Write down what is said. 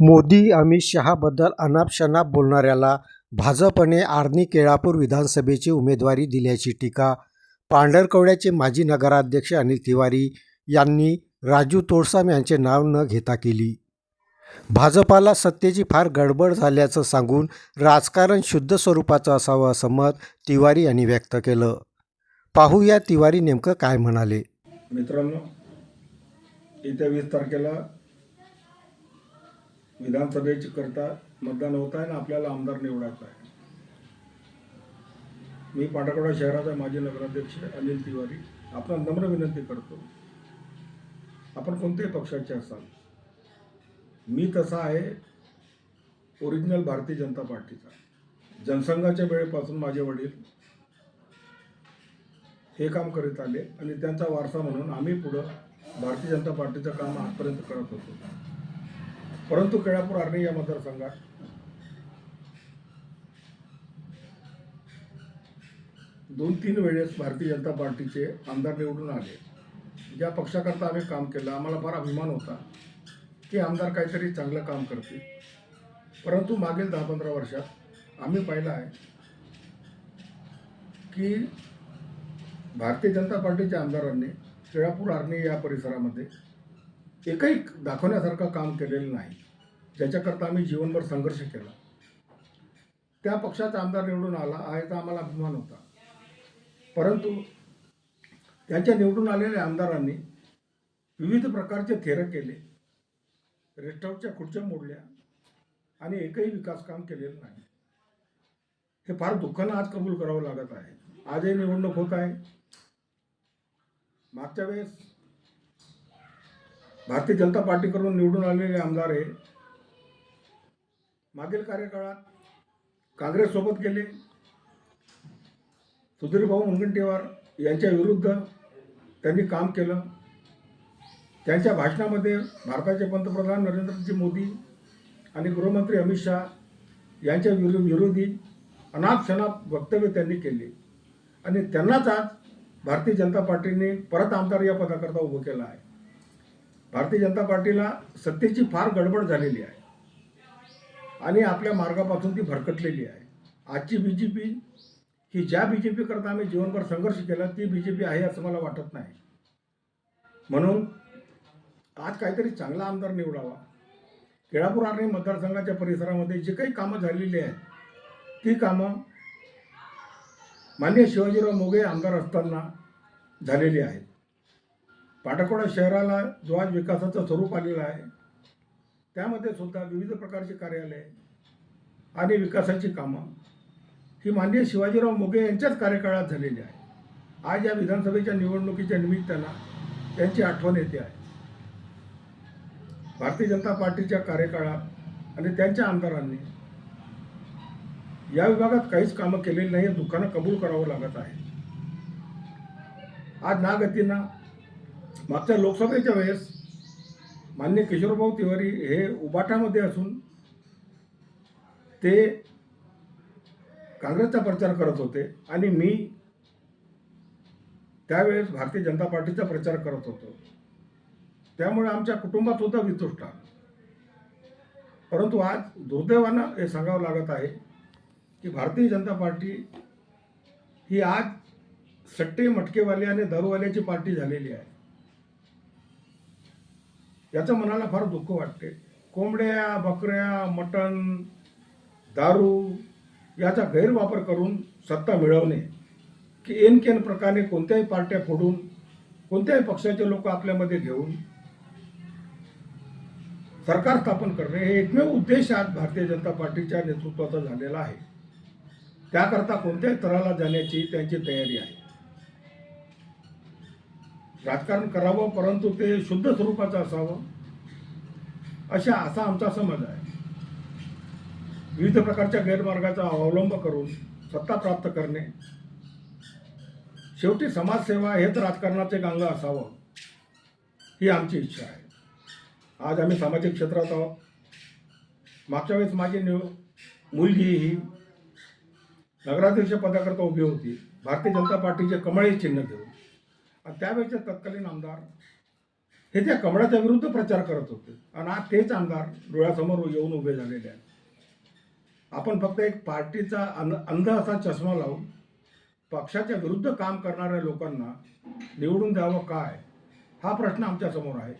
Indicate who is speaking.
Speaker 1: मोदी अमित शहाबद्दल अनापशनाप बोलणाऱ्याला भाजपने आर्नी केळापूर विधानसभेची उमेदवारी दिल्याची टीका पांढरकवड्याचे माजी नगराध्यक्ष अनिल तिवारी यांनी राजू तोडसाम यांचे नाव न घेता केली. भाजपाला सत्तेची फार गडबड झाल्याचं सांगून राजकारण शुद्ध स्वरूपाचं असावं असं मत तिवारी यांनी व्यक्त केलं. पाहूया तिवारी नेमकं काय म्हणाले.
Speaker 2: मित्रांनो येत्या वीस तारखेला विधानसभेची करता मतदान होत आहे आणि आपल्याला आमदार निवडायचा आहे. मी पांढरकडा शहराचा माजी नगराध्यक्ष अनिल तिवारी आपण नम्र विनंती करतो. आपण कोणत्याही पक्षाचे असाल. मी तसा आहे. ओरिजिनल भारतीय जनता पार्टीचा. जनसंघाच्या वेळेपासून माझे वडील हे काम करीत आले आणि त्यांचा वारसा म्हणून आम्ही पुढं भारतीय जनता पार्टीचं काम आजपर्यंत करत होतो. परंतु केळापूर आर्णी या मतदारसंघात. दोन तीन वेळेस भारतीय जनता पार्टीचे आमदार निवडून आले. ज्या पक्षाकरता आम्ही काम केलं आम्हाला फार अभिमान होता की आमदार काहीतरी चांगलं काम करतील. परंतु मागील दहा पंधरा वर्षात आम्ही पाहिलं आहे की भारतीय जनता पार्टीच्या आमदारांनी केळापूर आर्णी या परिसरामध्ये एकही दाखवण्यासारखं काम केलेलं नाही. ज्याच्याकरता आम्ही जीवनभर संघर्ष केला. त्या पक्षाचा आमदार निवडून आला याचा आम्हाला अभिमान होता. परंतु त्यांच्या निवडून आलेल्या आमदारांनी विविध प्रकारचे थेरं केले रेस्ट हाऊसच्या खुर्च्या मोडल्या आणि एकही विकास काम केलेलं नाही. हे फार दुःखानं आज कबूल करावं लागत आहे. आजही निवडणूक होत आहे. मागच्या वेळेस भारतीय जनता पार्टीकडून निवडून आलेले आमदार हे मागील कार्यकाळात काँग्रेससोबत गेले. सुधीरभाऊ मुनगंटीवार यांच्या विरुद्ध त्यांनी काम केलं. त्यांच्या भाषणामध्ये भारताचे पंतप्रधान नरेंद्रजी मोदी आणि गृहमंत्री अमित शहा यांच्या विरु विरोधी अनाप शनाप वक्तव्य त्यांनी केले. आणि त्यांनाच आज भारतीय जनता पार्टीने परत आमदार या पदाकरता उभं केलं आहे. भारतीय जनता पार्टीला सत्तेची फार गडबड झालेली आहे. आणि आपल्या मार्गापासून ती भरकटलेली आहे. आजची बी जे पी ही ज्या बी जे पीकरता आम्ही जीवनभर संघर्ष केला ती बी जे पी आहे असं मला वाटत नाही. म्हणून आज काहीतरी चांगला आमदार निवडावा. केळापूर आणि मतदारसंघाच्या परिसरामध्ये जी काही कामं झालेली आहेत ती कामं मान्य शिवाजीराव मोगे आमदार असताना झालेली आहेत. पाटकोडा शहराला जो आज विकासाचं स्वरूप आलेलं आहे त्यामध्ये सुद्धा विविध प्रकारची कार्यालय आणि विकासाची कामं. ही माननीय शिवाजीराव मोगे यांच्याच कार्यकाळात झालेली आहे. आज या विधानसभेच्या निवडणुकीच्या निमित्तानं त्यांची आठवण येते आहे. भारतीय जनता पार्टीच्या कार्यकाळात आणि त्यांच्या आमदारांनी या विभागात काहीच कामं केलेली नाही दुःखानं कबूल करावं लागत आहे. आज नागतींना मागच्या लोकसभेच्या वेळेस मान्य किशोरभाऊ तिवारी हे उबाटामध्ये असून ते काँग्रेसचा प्रचार करत होते आणि मी त्यावेळेस भारतीय जनता पार्टीचा प्रचार करत होतो. त्यामुळे आमच्या कुटुंबात होता वितुष्ट परंतु आज दुर्दैवानं हे सांगावं लागत आहे की भारतीय जनता पार्टी ही आज सट्टे मटकेवाले आणि दारूवाल्याची पार्टी झालेली आहे. याचं मनाला फार दुःख वाटते. कोंबड्या बकऱ्या मटण दारू याचा गैरवापर करून सत्ता मिळवणे. की एन केन प्रकारे कोणत्याही पार्ट्या फोडून कोणत्याही पक्षाचे लोक आपल्यामध्ये घेऊन सरकार स्थापन करणे हे एकमेव उद्देश आज भारतीय जनता पार्टीच्या नेतृत्वाचा झालेला आहे. त्याकरता कोणत्याही तराला जाण्याची त्यांची तयारी आहे. राजकारण करावं परंतु ते शुद्ध स्वरूपाचं असावं अशा असा आमचा समज आहे. विविध प्रकारच्या गैरमार्गाचा अवलंब करून सत्ता प्राप्त करणे शेवटी समाजसेवा हेच राजकारणाचे गांग असावं ही आमची इच्छा आहे. आज आम्ही सामाजिक क्षेत्रात आहोत. मागच्या वेळेस माझी निव मुलगी ही नगराध्यक्ष पदाकरता उभी होती. भारतीय जनता पार्टीचे कमळे चिन्ह घेऊन आणि त्यावेळेचे तत्कालीन आमदार हे त्या कमळाच्या विरुद्ध प्रचार करत होते. आणि आज तेच आमदार डोळ्यासमोर येऊन उभे झालेले आहेत. आपण फक्त एक पार्टीचा अन अंध असा चष्मा लावून पक्षाच्या विरुद्ध काम करणाऱ्या लोकांना निवडून द्यावं काय? हा प्रश्न आमच्यासमोर आहे.